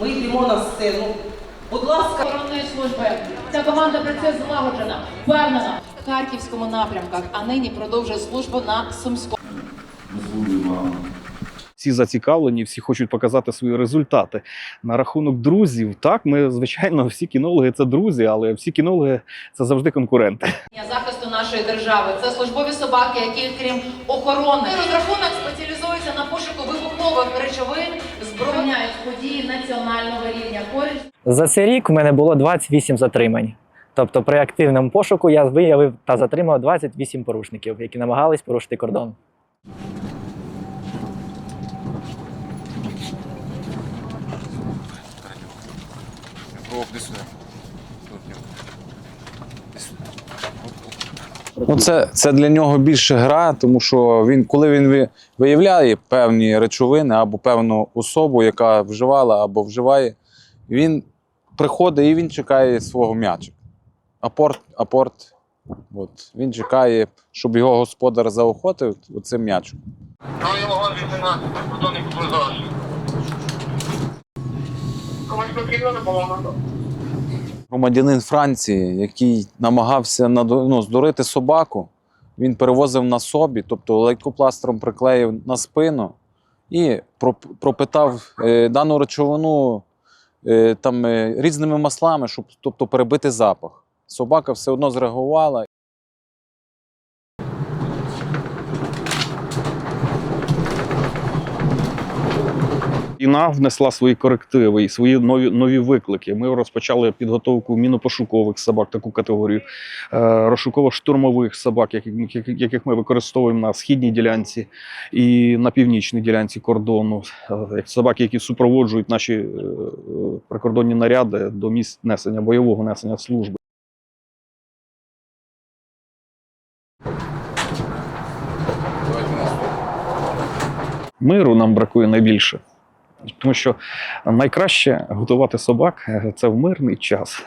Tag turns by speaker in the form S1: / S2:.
S1: Ми йдемо на сцену. Будь ласка,
S2: охоронної служби. Ця команда працює злагоджена, впевнена в харківському напрямках, а нині продовжує службу на Сумському.
S3: всі зацікавлені, всі хочуть показати свої результати. На рахунок друзів, так, ми, звичайно, всі кінологи це друзі, але всі кінологи це завжди конкуренти.
S2: Нашої держави. Це службові собаки, які, крім охорони, розрахунок спеціалізуються на пошуку вибухових речовин, збройняють події національного рівня.
S4: За цей рік у мене було 28 затримань. Тобто при активному пошуку я виявив та затримав 28 порушників, які намагались порушити кордон.
S5: Ну, це, це для нього більше гра, тому що він, коли він виявляє певні речовини або певну особу, яка вживала або вживає, він приходить і він чекає свого м'ячика. Апорт, апорт. От. Він чекає, щоб його господар заохотив цим м'ячем.
S6: Другий вагон 18, кордонний контроль Комусь потрібна допомога?
S5: Громадянин Франції, який намагався ну, здурити собаку, він перевозив на собі, тобто лейкопластером приклеїв на спину і пропитав е, дану речовину е, там, е, різними маслами, щоб тобто, перебити запах. Собака все одно зреагувала.
S3: Війна внесла свої корективи і свої нові нові виклики. Ми розпочали підготовку мінопошукових собак, таку категорію, е, розшуково-штурмових собак, яких, ми використовуємо на східній ділянці і на північній ділянці кордону. Е, Собаки, які супроводжують наші е, прикордонні наряди до місць несення бойового несення служби. Миру нам бракує найбільше. Тому що найкраще готувати собак це в мирний час.